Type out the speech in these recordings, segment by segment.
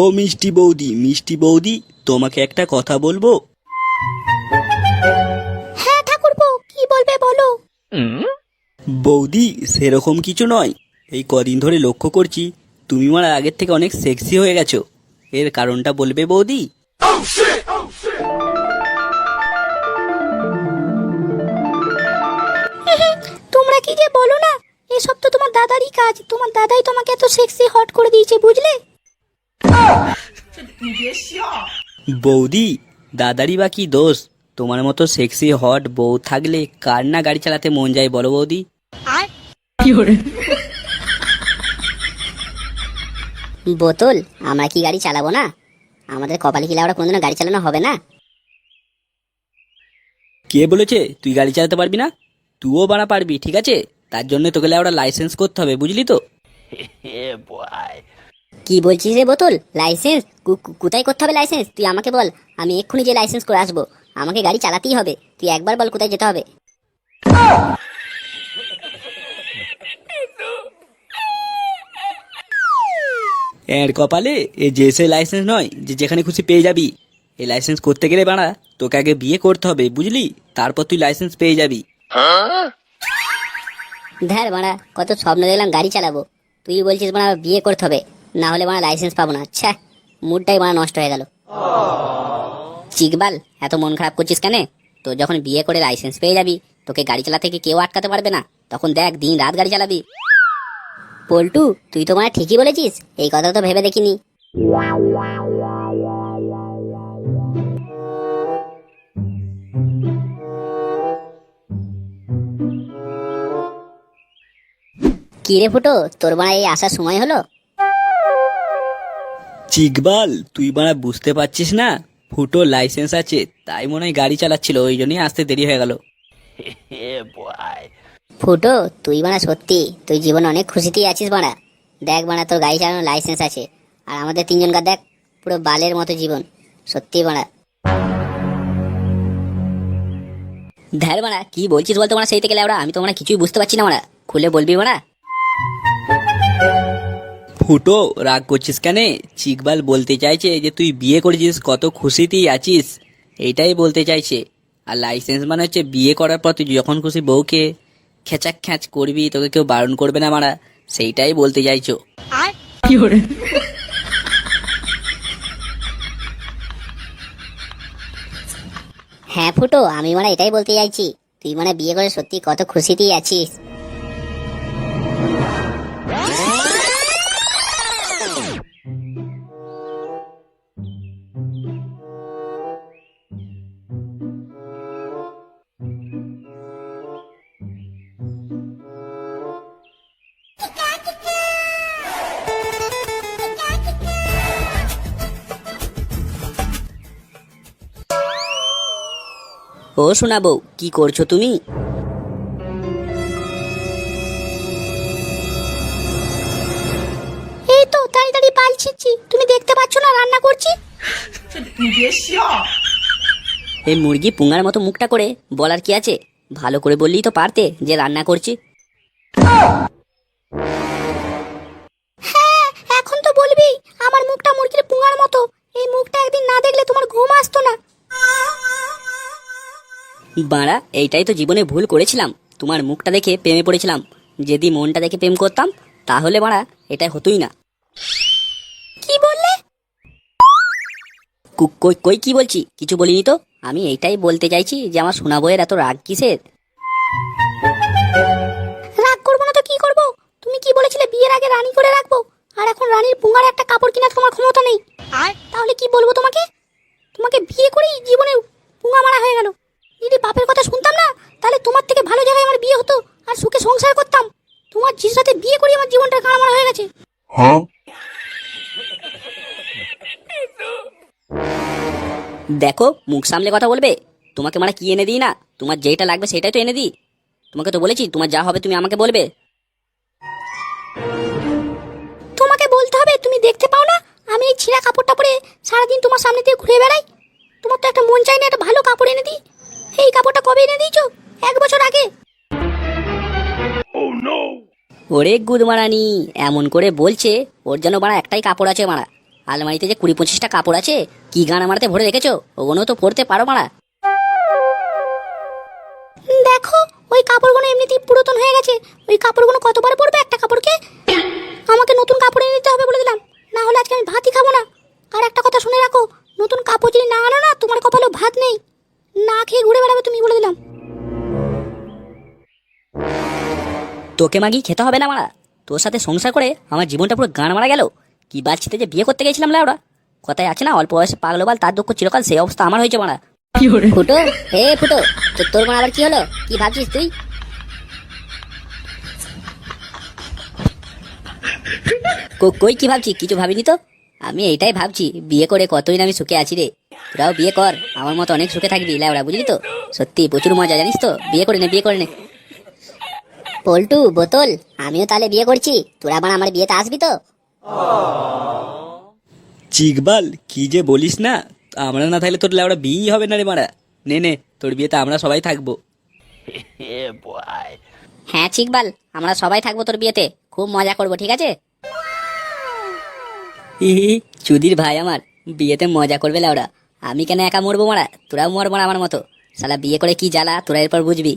ও মিষ্টি বৌদি মিষ্টি বৌদি তোমাকে একটা কথা বলব? হ্যাঁ ঠাকুরপো কি বলবে বলো? বৌদি সেরকম কিছু নয়। এই কদিন ধরে লক্ষ্য করছি তুমি আমার আগের থেকে অনেক সেক্সি হয়ে গেছো। এর কারণটা বলবে বৌদি? তোমরা কি যে বলো না? এসব তো তোমার দাদারই কাজ। তোমার দাদাই তোমাকে এত সেক্সি হট করে দিয়েছে বুঝলে? বৌদি দাদারই বা কি দোষ? তোমার মতো সেক্সি হট বউ থাকলে কার না গাড়ি চালাতে মন যায় বলো বৌদি। বোতল আমরা কি গাড়ি চালাবো না? আমাদের কপালে কি আমরা কোনোদিনও গাড়ি চালানো হবে না? কে বলেছে তুই গাড়ি চালাতে পারবি না? তুইও বাড়া পারবি ঠিক আছে? তার জন্য তোকে ওরা লাইসেন্স করতে হবে বুঝলি তো? কি বলছিস রে বোতল? লাইসেন্স কোথায় করতে হবে লাইসেন্স তুই আমাকে বল আমি এক্ষুনি যে লাইসেন্স করে আসব। আমাকে গাড়ি চালাতেই হবে তুই একবার বল কোথায় যেতে হবে। এর কপালে এ যে সে লাইসেন্স নয় যে যেখানে খুশি পেয়ে যাবি। এই লাইসেন্স করতে গেলে বাড়া তোকে আগে বিয়ে করতে হবে বুঝলি? তারপর তুই লাইসেন্স পেয়ে যাবি। ধ্যার মারা কত স্বপ্ন দেখলাম গাড়ি চালাবো। তুই বলছিস মারা বিয়ে করতে হবে। না হলে মারা লাইসেন্স পাবো না। আচ্ছা মুডটাই মারা নষ্ট হয়ে গেল। চিকবাল এত মন খারাপ করছিস কেন? তো যখন বিয়ে করে লাইসেন্স পেয়ে যাবি, তোকে গাড়ি চালাতে কি কেউ আটকাতে পারবে না। তখন দেখ, দিন রাত গাড়ি চালাবি। পল্টু, তুই তো মানে ঠিকই বলেছিস, এই কথা তো ভেবে দেখিনি। কি রে ফুটো, তোর মানে এই আসার সময় হলো? চিকবাল, তুই বাড়া বুঝতে পারছিস না? ফুটো লাইসেন্স আছে, তাই মনে হয় গাড়ি চালাচ্ছিল, ওই জন্যই আসতে দেরি হয়ে গেল। ফুটো, তুই বানা সত্যি, তুই জীবনে অনেক খুশিতেই আছিস বানা দেখ বানা তোর গাড়ি চালানোর লাইসেন্স আছে, আর আমাদের তিনজনকার দেখ, পুরো বালের মতো জীবন, সত্যি বানা ধ্যার বানা কি বলছিস বলতো মারা সেই থেকে লেওড়া আমি তো মানে কিছুই বুঝতে পারছি না মারা খুলে বলবি মারা ফুটো রাগ করছিস কেন? চিকবাল বলতে চাইছে যে তুই বিয়ে করেছিস কত খুশিতেই আছিস। এইটাই বলতে চাইছে। আর লাইসেন্স মানে হচ্ছে বিয়ে করার পর তুই যখন খুশি বউকে খেচাক খ্যাচ করবি তোকে কেউ বারণ করবে না মারা। সেইটাই বলতে চাইছো। হ্যাঁ ফুটো আমি মানে এটাই বলতে চাইছি তুই মানে বিয়ে করে সত্যি কত খুশিতেই আছিস। ও শোনাবো কি করছ তুমি? এই তো দাঁড়িয়ে ছিচ্ছি তুমি দেখতে পাচ্ছ না রান্না করছি? এই মুরগি পুঙ্গার মতো মুখটা করে বলার কি আছে? ভালো করে বললেই তো পারতে যে রান্না করছি। হ্যাঁ এখন তো বলবি আমার মুখটা মুরগির পুঙার মতো। এই মুখটা একদিন না দেখলে তোমার ঘুম আসতো না। বাড়া এইটাই তো জীবনে ভুল করেছিলাম। তোমার মুখটা দেখে প্রেমে পড়েছিলাম। যদি মনটা দেখে প্রেম করতাম তাহলে বাড়া এটা হতোই না। কি বললে? কই কই কি বলছি? কিছু বলিনি তো? আমি এইটাই বলতে চাইছি যে আমার সোনা বইয়ের এত রাগ কিসের? রাগ করব না তো কি করব? তুমি কি বলেছিলে বিয়ের আগে রানী করে রাখব? আর এখন রানীর পুঙ্গার একটা কাপড় কেনার তোমার ক্ষমতা নেই। আর তাহলে কি বলব তোমাকে? তোমাকে বিয়ে করেই জীবনে পুঙ্গা মারা হয়ে গেল যদি বাপের কথা শুনতাম না তাহলে তোমার থেকে ভালো জায়গায় আমার বিয়ে হতো আর সুখে সংসার করতাম তোমার জির সাথে বিয়ে করে আমার জীবনটা কাড়ামারা হয়ে গেছে দেখো, মুখ সামলে কথা বলবে। তোমাকে মানে কি এনে দিই না? তোমার যেটা লাগবে সেটাই তো এনে দিই। তোমাকে তো বলেছি, তোমার যা হবে তুমি আমাকে বলবে। তোমাকে বলতে হবে, তুমি দেখতে পাও না? আমি এই ছিঁড়া কাপড়টা পরে সারাদিন তোমার সামনে দিয়ে ঘুরে বেড়াই। তোমার তো একটা মন চাই না, একটা ভালো কাপড় এনে দিই। এই কাপড়টা কবে এনে দিয়েছ? এক বছর আগে। ওরে গুদ মারানি এমন করে বলছে, ওর যেন মারা একটাই কাপড় আছে মারা। আলমারিতে যে কুড়ি পঁচিশটা কাপড় আছে, কি গান আমারতে ভরে রেখেছো? ওগুলো তো পড়তে পারো মারা। দেখো, ওই কাপড়গুলো এমনিতেই পুরাতন হয়ে গেছে। ওই কাপড়গুলো কতবার পরবে একটা কাপড়কে? তোকে মাগি খেতে হবে না মারা। তোর সাথে সংসার করে আমার জীবনটা পুরো গান মারা গেল। কি বাচ্চিতে যে বিয়ে করতে গেছিলাম লাউরা কথায় আছে না অল্প বয়সে পাগলো বাল তার দুঃখ চিরকাল সেই অবস্থা আমার হয়েছে মারা। ফুটো হে ফুটো তো তোর মনে আবার কি হলো? কি ভাবছিস তুই? কই কি ভাবছি কিছু ভাবিনি তো? আমি এইটাই ভাবছি বিয়ে করে কতদিন আমি সুখে আছি রে। তোরাও বিয়ে কর আমার মতো অনেক সুখে থাকবি ল্যাওড়া বুঝলি তো? সত্যি প্রচুর মজা জানিস তো? বিয়ে করে নে বিয়ে করে নে। পল্টু বোতল আমিও তাহলে বিয়ে করছি। তোরা আবার আমার বিয়েতে আসবি তো? চিকবাল কি যে বলিস না? আমরা না থাকলে তোর লেওড়া বিয়েই হবে না রে মারা। নে নে তোর বিয়েতে আমরা সবাই থাকব। হ্যাঁ চিকবাল আমরা সবাই থাকব তোর বিয়েতে। খুব মজা করব ঠিক আছে? চুদির ভাই আমার বিয়েতে মজা করবে লাউরা আমি কেন একা মরবো মারা? তোরাও মর মারা আমার মতো। শালা বিয়ে করে কি জ্বালা? তোরা এরপর বুঝবি।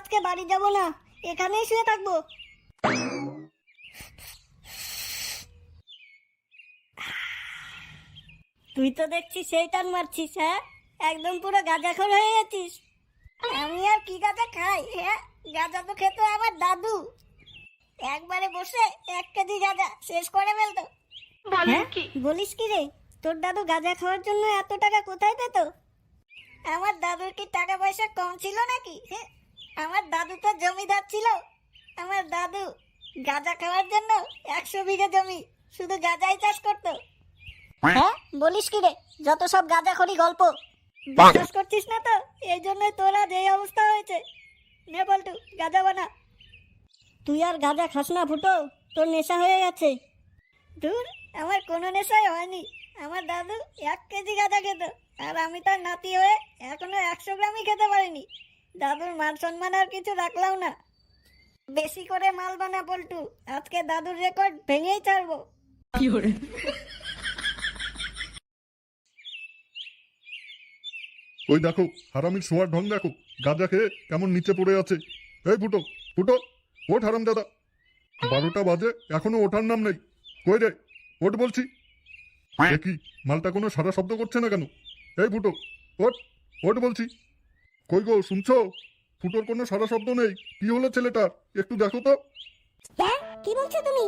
আজকে বাড়ি যাব না। এখানেই শুয়ে থাকব। তুই তো দেখছি সেই টান মারছিস হ্যাঁ? একদম পুরো গাঁজাখোর হয়ে গেছিস। আমি আর কি গাঁজা খাই হ্যাঁ? গাঁজা তো খেতো আমার দাদু। একবারে বসে এক কেজি গাঁজা শেষ করে ফেলতো। হ্যাঁ? বলিস কি রে? তোর দাদু গাঁজা খাওয়ার জন্য এত টাকা কোথায় পেত? আমার দাদুর কি টাকা পয়সা কম ছিল নাকি হ্যাঁ? আমার দাদু তো জমিদার ছিল। আমার দাদু গাঁজা খাওয়ার জন্য একশো বিঘা জমি শুধু গাঁজাই চাষ করতো। হ্যাঁ বলিস কি রে? যত সব গাঁজাখড়ি গল্প। বিশ্বাস করছিস না তো? এই জন্য তোর এই অবস্থা হয়েছে। নে বলটু গাঁজা বানা। তুই আর গাঁজা খাস না ফুটো তোর নেশা হয়ে গেছে। দূর আমার কোনো নেশাই হয়নি। আমার দাদু এক কেজি গাঁজা খেত আর আমি তার নাতি হয়ে এখনও একশো গ্রামই খেতে পারিনি। দাদুর মান সম্মান আর কিছু রাখলাম না। বেশি করে মাল বানা পল্টু। আজকে দাদুর রেকর্ড ভেঙেই ছাড়বো। কি করে? ওই দেখো হারামির শোয়ার ঢং দেখো। গাঁজা খেয়ে কেমন নিচে পড়ে আছে। এই ফুটো ফুটো ওঠ হারাম দাদা। বারোটা বাজে এখনও ওঠার নাম নেই। কই রে? ওঠ বলছি। এ কি মালটা কোনো সারা শব্দ করছে না কেন? এই ফুটো ওঠ ওঠ বলছি। কই গো, শুনছো? ফুটোর কোনো সারা শব্দ নেই। কি হলো ছেলেটার? একটু দেখো তো। কি বলছো তুমি?